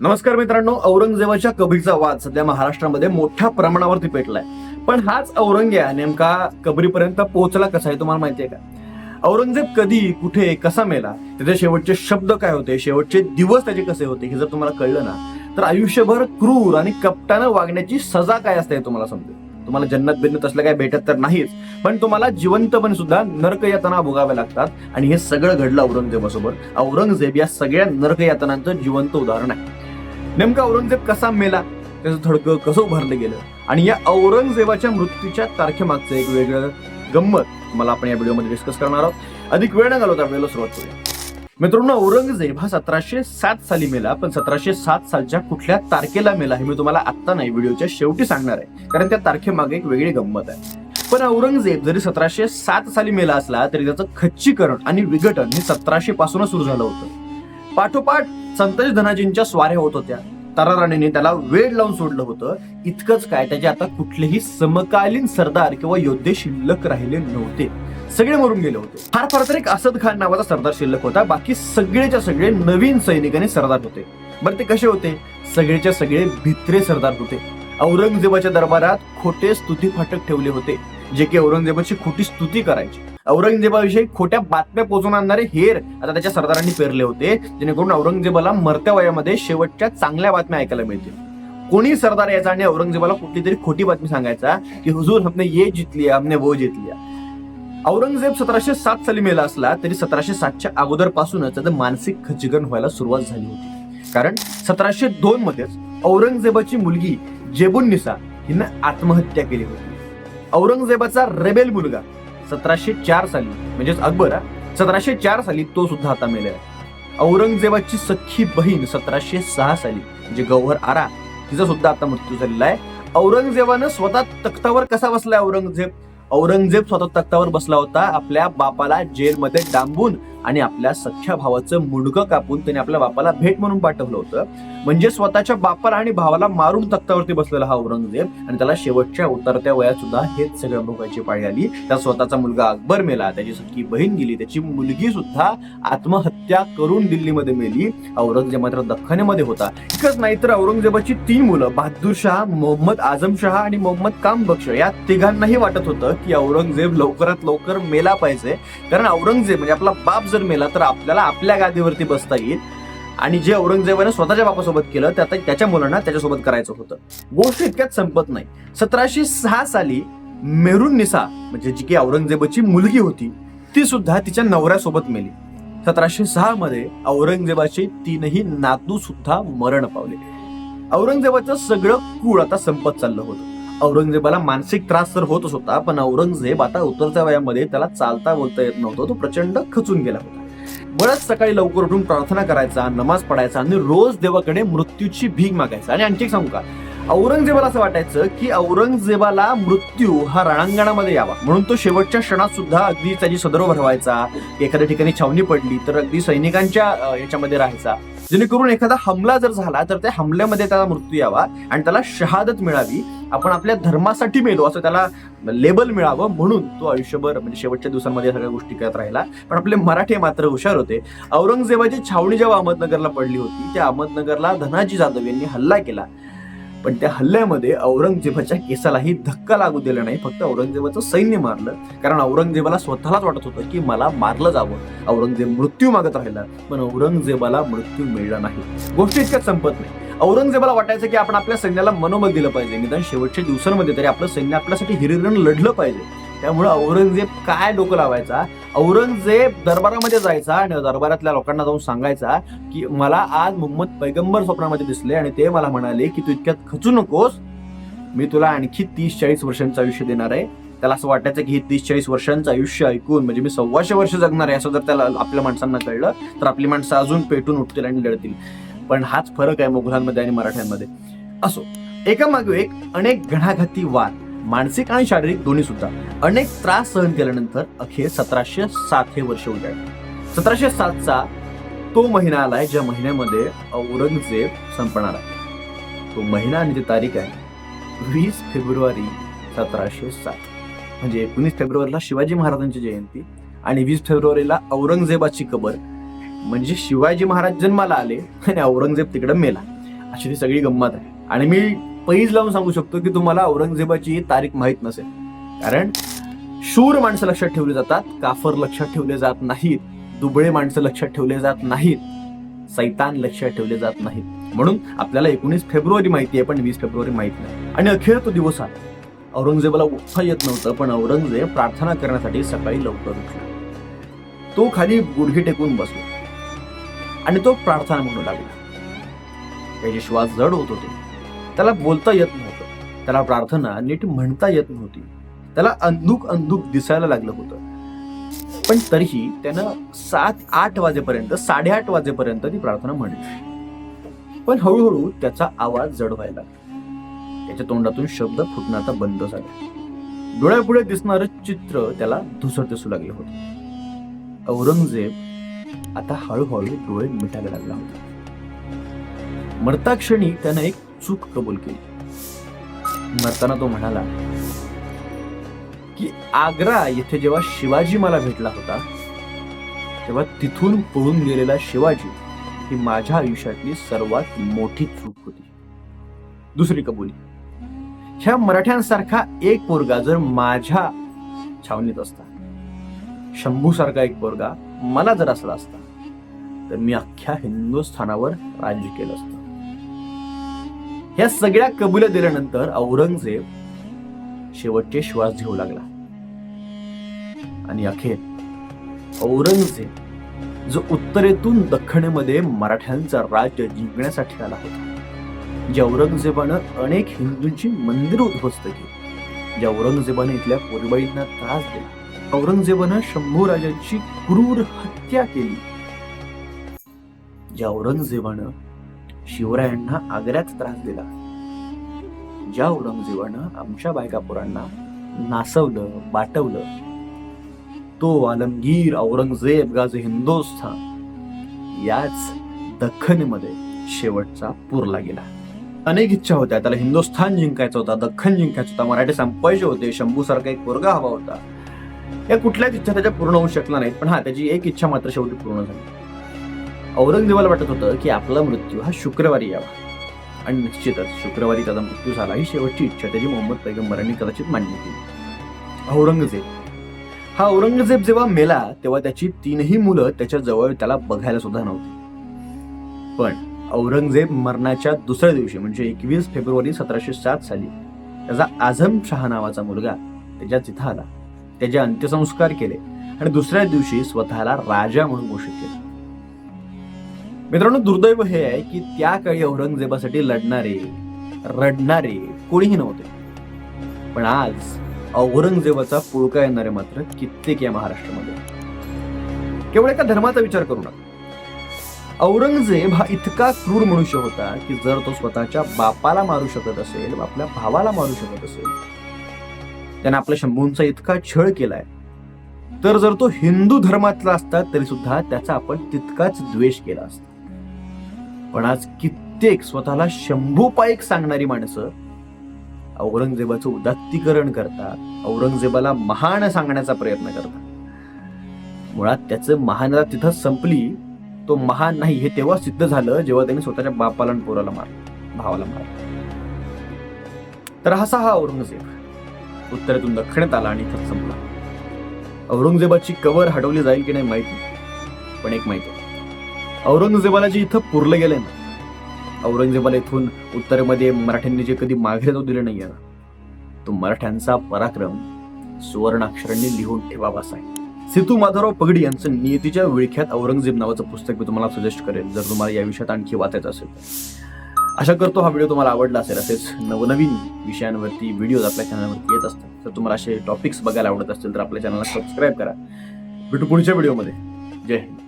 नमस्कार मित्रांनो औरंगजेबाच्या कबरीचा वाद सध्या महाराष्ट्रामध्ये मोठ्या प्रमाणावरती पेटलाय. पण हाच औरंग्या नेमका कबरीपर्यंत पोहोचला कसा आहे तुम्हाला माहितीये का? औरंगजेब कधी कुठे कसा मेला? त्याचे शेवटचे शब्द काय होते? शेवटचे दिवस त्याचे कसे होते? हे जर तुम्हाला कळलं ना तर आयुष्यभर क्रूर आणि कपटानं वागण्याची सजा काय असते हे तुम्हाला समजेल. तुम्हाला जन्नत बिन्नत असलं काय भेटत तर नाहीच पण तुम्हाला जिवंतपणे सुद्धा नरक यातना भोगाव्या लागतात. आणि हे सगळं घडलं औरंगजेबासोबत. औरंगजेब या सगळ्या नरक यातनांचं जिवंत उदाहरण आहे. नेमका औरंगजेब कसा मेला? त्याचं थडकं कसं उभारलं गेलं? आणि या औरंगजेबाच्या मृत्यूच्या तारखेमागचं एक वेगळं गंमत मला आपण या व्हिडिओमध्ये डिस्कस करणार आहोत. अधिक वेळ न घालवता आपल्याला सुरुवात करूया. मित्रांनो औरंगजेब हा सतराशे सात साली मेला पण सतराशे सात सालच्या कुठल्या तारखेला मेला हे मी तुम्हाला आत्ता नाही व्हिडिओच्या शेवटी सांगणार आहे. कारण त्या तारखेमागे एक वेगळी गंमत आहे. पण औरंगजेब जरी सतराशे सात साली मेला असला तरी त्याचं खच्चीकरण आणि विघटन हे सतराशे पासूनच सुरू झालं होतं. पाठोपाठ संतोष धनाजींच्या स्वाऱ्या होत होत्या. तराराणीने त्याला वेळ लावून सोडलं होतं. इतकंच काय त्याचे आता कुठलेही समकालीन सरदार किंवा योद्धे शिल्लक राहिले नव्हते. सगळे मरून गेले होते. फार फार तर एक असद खान नावाचा सरदार शिल्लक होता. बाकी सगळेच्या सगळे नवीन सैनिक आणि सरदार होते. बरं ते कसे होते? सगळेच्या सगळे भित्रे सरदार होते. औरंगजेबाच्या दरबारात खोटे स्तुती फाटक ठेवले होते. जे की औरंगजेबाची खोटी स्तुती करायची. औरंगजेबाविषयी खोट्या बातम्या पोचून आणणारे हेर आता त्याच्या सरदारांनी पेरले होते. जेणेकरून औरंगजेबाला मरत्या वयामध्ये शेवटच्या चांगल्या बातम्या ऐकायला मिळतील. कोणी सरदार यायचा आणि औरंगजेबाला कुठली तरी खोटी बातमी सांगायचा की हुजूर हमने ये जितली हमने वो जितली औरंगजेब सतराशे सात साली मेला असला तरी सतराशे सातच्या अगोदर पासूनच त्याचं मानसिक खच्चीकरण व्हायला सुरुवात झाली होती. कारण सतराशे दोन मध्येच औरंगजेबाची मुलगी जेबुन निसा हिनं आत्महत्या केली होती. औरंगजेबाचा रेबेल मुलगा सतराशे चार साली म्हणजेच अकबर सतराशे चार साली तो सुद्धा आता मेलेला आहे औरंगजेबाची सख्खी बहीण सतराशे सहा साली म्हणजे गौहर आरा तिचा सुद्धा आता मृत्यू झालेला आहे. औरंगजेबानं स्वतः तख्तावर कसा बसलाय औरंगजेब? औरंगजेब स्वतः तख्तावर बसला होता आपल्या बापाला जेलमध्ये डांबून. आणि आपल्या सख्ख्या भावाचं मुंडकं कापून त्याने आपल्या बापाला भेट म्हणून पाठवलं होतं. म्हणजे स्वतःच्या बापाला आणि भावाला मारून तख्तावरती बसलेला हा औरंगजेब आणि त्याला शेवटच्या उतरत्या वयात सुद्धा हेच सगळं भोगायची पाळी आली. त्या स्वतःचा मुलगा अकबर मेला त्याची सख्खी बहीण गेली त्याची मुलगी सुद्धा आत्महत्या करून दिल्लीमध्ये मेली. औरंगजेब मात्र दख्खनेमध्ये होता. इतकंच नाही तर औरंगजेबाची तीन मुलं बहादूर शाह मोहम्मद आझम शाह आणि मोहम्मद काम बक्ष या तिघांनाही वाटत होतं की औरंगजेब लवकरात लवकर मेला पाहिजे. कारण औरंगजेब म्हणजे आपला बाप जर जर मेला तर आपल्याला आपल्या गादीवरती बसता येईल. आणि जे औरंगजेबाने स्वतःच्या बापासोबत केलं ते त्याच्या मुलांना त्याच्यासोबत करायचं होतं. गोष्ट इतक्यात संपत नाही. सतराशे सहा साली मेरून निसा म्हणजे जी की औरंगजेबाची मुलगी होती ती सुद्धा तिच्या नवऱ्यासोबत मेली. सतराशे सहा मध्ये औरंगजेबाचे तीनही नातू सुद्धा मरण पावले. औरंगजेबाचं सगळं कुळ आता संपत चाललं होतं. औरंगजेबाला मानसिक त्रास तर होतच होता पण औरंगजेब आता उतरत्या वयामध्ये त्याला चालता बोलता येत नव्हतं तो प्रचंड खचून गेला होता. बरंच सकाळी लवकर उठून प्रार्थना करायचा नमाज पडायचा आणि रोज देवाकडे मृत्यूची भीक मागायचा. आणि आणखी एक सांगू का? औरंगजेबाला असं वाटायचं की औरंगजेबाला मृत्यू हा रणांगणामध्ये यावा. म्हणून तो शेवटच्या क्षणात सुद्धा अगदी त्याची सदरो भरवायचा एखाद्या ठिकाणी छावणी पडली तर अगदी सैनिकांच्या याच्यामध्ये राहायचा. जेणेकरून एखादा हमला जर झाला तर त्या हमल्यामध्ये त्याला मृत्यू यावा आणि त्याला शहादत मिळावी. आपण आपल्या धर्मासाठी मेलो असं त्याला लेबल मिळावं म्हणून तो आयुष्यभर म्हणजे शेवटच्या दिवसांमध्ये सगळ्या गोष्टी करत राहिला. पण आपले मराठे मात्र हुशार होते. औरंगजेबाची छावणी जेव्हा अहमदनगरला पडली होती त्या अहमदनगरला धनाजी जाधव यांनी हल्ला केला. पण त्या हल्ल्यामध्ये औरंगजेबाच्या केसालाही धक्का लागू दिला नाही. फक्त औरंगजेबाचं सैन्य मारलं. कारण औरंगजेबाला स्वतःलाच वाटत होतं की मला मारलं जावं. औरंगजेब मृत्यू मागत राहिला. पण औरंगजेबाला मृत्यू मिळला नाही. गोष्टी इतक्यात संपत नाही. औरंगजेबाला वाटायचं की आपण आपल्या सैन्याला मनोबल दिलं पाहिजे. निदान शेवटच्या दिवसांमध्ये तरी आपलं सैन्य आपल्यासाठी हिरिरण लढलं पाहिजे. त्यामुळे औरंगजेब काय डोकं लावायचा? औरंगजेब दरबारामध्ये जायचा आणि दरबारातल्या लोकांना जाऊन सांगायचा की मला आज मोहम्मद पैगंबर स्वप्नामध्ये दिसले आणि ते मला म्हणाले की तू इतक्यात खचू नकोस. मी तुला आणखी तीस चाळीस वर्षांचं आयुष्य देणार आहे. त्याला असं वाटायचं की हे तीस चाळीस वर्षांचं आयुष्य ऐकून म्हणजे मी सव्वाशे वर्ष जगणार आहे असं जर त्याला आपल्या माणसांना कळलं तर आपली माणसं अजून पेटून उठतील आणि लढतील. पण हाच फरक आहे मुघलांमध्ये आणि मराठ्यांमध्ये. असो एकामागे एक अनेक घणाघाती वाद. मानसिक आणि शारीरिक दोन्ही सुद्धा अनेक त्रास सहन केल्यानंतर अखेर सतराशे सात हे वर्ष उजाडले सतराशे सातचा तो महिना आलाय ज्या महिन्यामध्ये औरंगजेब संपणार आहे. तो महिना आणि ती तारीख आहे वीस फेब्रुवारी सतराशे सात. म्हणजे एकोणीस फेब्रुवारीला शिवाजी महाराजांची जयंती आणि वीस फेब्रुवारीला औरंगजेबाची कबर. म्हणजे शिवाजी महाराज जन्माला आले आणि औरंगजेब तिकडे मेला. अशी ती सगळी गंमत आहे. आणि मी पैज लावून सांगू शकतो की तुम्हाला औरंगजेबाची तारीख माहीत नसेल. कारण शूर माणसं लक्षात ठेवली जातात काफर लक्षात ठेवले जात नाहीत दुबळे माणसं लक्षात ठेवले जात नाहीत सैतान लक्षात ठेवले जात नाहीत. म्हणून आपल्याला एकोणीस फेब्रुवारी माहिती आहे पण वीस फेब्रुवारी माहीत नाही. आणि अखेर तो दिवस आला. औरंगजेबाला उठता येत नव्हतं पण औरंगजेब प्रार्थना करण्यासाठी सकाळी लवकर उठला. तो खाली गुडघे टेकून बसला. आणि तो प्रार्थना म्हणू लागला. त्याचे श्वास जड होत होते. त्याला बोलता येत नव्हतं. त्याला प्रार्थना नीट म्हणता येत नव्हती. त्याला अंधुक अंधुक दिसायला लागलं होतं. पण तरीही त्यानं सात आठ वाजेपर्यंत साडेआठ वाजेपर्यंत ती प्रार्थना म्हणली. पण हळूहळू त्याचा आवाज जड व्हायला लागला. त्याच्या तोंडातून शब्द फुटणं आता बंद झाला. डोळ्यापुढे दिसणारं चित्र त्याला धुसर दिसू लागले होते. औरंगजेब आता हळूहळू डोळे मिटायला लागला होता. मरताक्षणी त्यानं एक चूक कबूल केली. मरताना तो म्हणाला की आग्रा येथे जेव्हा शिवाजी मला भेटला होता तेव्हा तिथून पळून गेलेला शिवाजी ही माझ्या आयुष्यातली सर्वात मोठी चूक होती. दुसरी कबुली ह्या मराठ्यांसारखा एक पोरगा जर माझ्या छावणीत असता शंभू सारखा एक पोरगा मला जर असला असता तर मी अख्ख्या हिंदुस्थानावर राज्य केलं असतं. ह्या सगळ्या कबुल्या दिल्यानंतर औरंगजेब शेवटचे श्वास घेऊ लागला. आणि अखेर औरंगजेब जो उत्तरेतून दक्षिणेमध्ये मराठ्यांचा राज्य जिंकण्यासाठी आला होता ज्या औरंगजेबानं अनेक हिंदूंची मंदिरं उद्ध्वस्त केली ज्या औरंगजेबाने इथल्या पोरबाईंना त्रास दिला औरंगजेबानं शंभू राजांची क्रूर हत्या केली ज्या औरंगजेबानं शिवरायांना आग्र्यात त्रास दिला. ज्या औरंगजेबानं आमच्या बायकापुरांना नासवलं बाटवलं तो आलमगीर औरंगजेब गाज हिंदुस्थान याच दख्खनमध्ये शेवटचा पुरला गेला. अनेक इच्छा होत्या त्याला हिंदुस्थान जिंकायचा होता दख्खन जिंकायचा होता मराठी संपायचे होते शंभू सारखा एक पोरगा हवा होता. या कुठल्याच इच्छा त्याच्या पूर्ण होऊ शकला नाहीत पण हा त्याची एक इच्छा मात्र शेवटी पूर्ण झाली. औरंगजेबाला वाटत होतं की आपला मृत्यू हा शुक्रवारी यावा. आणि निश्चितच शुक्रवारी त्याचा मृत्यू झाला ही शेवटची इच्छा त्याची मोहम्मद पैगंबरांनी कदाचित मान्य केली. औरंगजेब. हा औरंगजेब जेव्हा मेला तेव्हा त्याची तीनही मुलं त्याच्याजवळ त्याला बघायला सुद्धा नव्हती. पण औरंगजेब मरणाच्या दुसऱ्या दिवशी म्हणजे एकवीस फेब्रुवारी सतराशे सात साली त्याचा आझम शहा नावाचा मुलगा त्याच्या तिथं आला. त्याचे अंत्यसंस्कार केले आणि दुसऱ्या दिवशी स्वतःला राजा म्हणून घोषित केले. मित्रांनो दुर्दैव हे आहे की त्या काळी औरंगजेबासाठी लढणारे रडणारे कोणीही नव्हते. पण आज औरंगजेबाचा पुळका येणारे मात्र कित्येक या महाराष्ट्रामध्ये. केवळ एका धर्माचा विचार करू नका. औरंगजेब हा इतका क्रूर मनुष्य होता की जर तो स्वतःच्या बापाला मारू शकत असेल आपल्या भावाला मारू शकत असेल त्याने आपल्या शंभूंचा इतका छळ केलाय तर जर तो हिंदू धर्मातला असता तरी सुद्धा त्याचा आपण तितकाच द्वेष केला असता. पण आज कित्येक स्वतःला शंभूपायक सांगणारी माणसं औरंगजेबाचं उदात्तीकरण करतात औरंगजेबाला महान सांगण्याचा प्रयत्न करतात. मुळात त्याचं महानता तिथं संपली तो महान नाही हे तेव्हा सिद्ध झालं जेव्हा त्यांनी स्वतःच्या बापाला आणि पोराला मारलं भावाला मारलं. तर असा हा औरंगजेब. उत्तरेतून दक्षिणेत आला आणि इथं संपला. औरंगजेबाची कवर हटवली जाईल की नाही माहिती नाही पण एक माहिती आहे. औरंगजेबाला जे इथं पुरलं गेलंय ना. औरंगजेबाला इथून उत्तरेमध्ये मराठ्यांनी जे कधी माघारी जाऊ दिले नाहीये ना तो मराठ्यांचा पराक्रम सुवर्णाक्षरांनी लिहून ठेवावासा आहे. सितू माधवराव पगडी यांचं नियतीच्या विळख्यात औरंगजेब नावाचं पुस्तक मी तुम्हाला सजेस्ट करेल जर तुम्हाला या विषयात आणखी वाचायचं असेल अशा आशा करतो हा व्हिडिओ तुम्हाला आवडला असेल असेच नवनवीन विषयांवरती व्हिडिओज आपल्या चॅनलवरती येत असतात जर तुम्हाला असे टॉपिक्स बघायला आवडत असतील तर आपल्या चॅनलला सबस्क्राईब करा. भेटू पुढच्या व्हिडिओमध्ये. जय हिंद.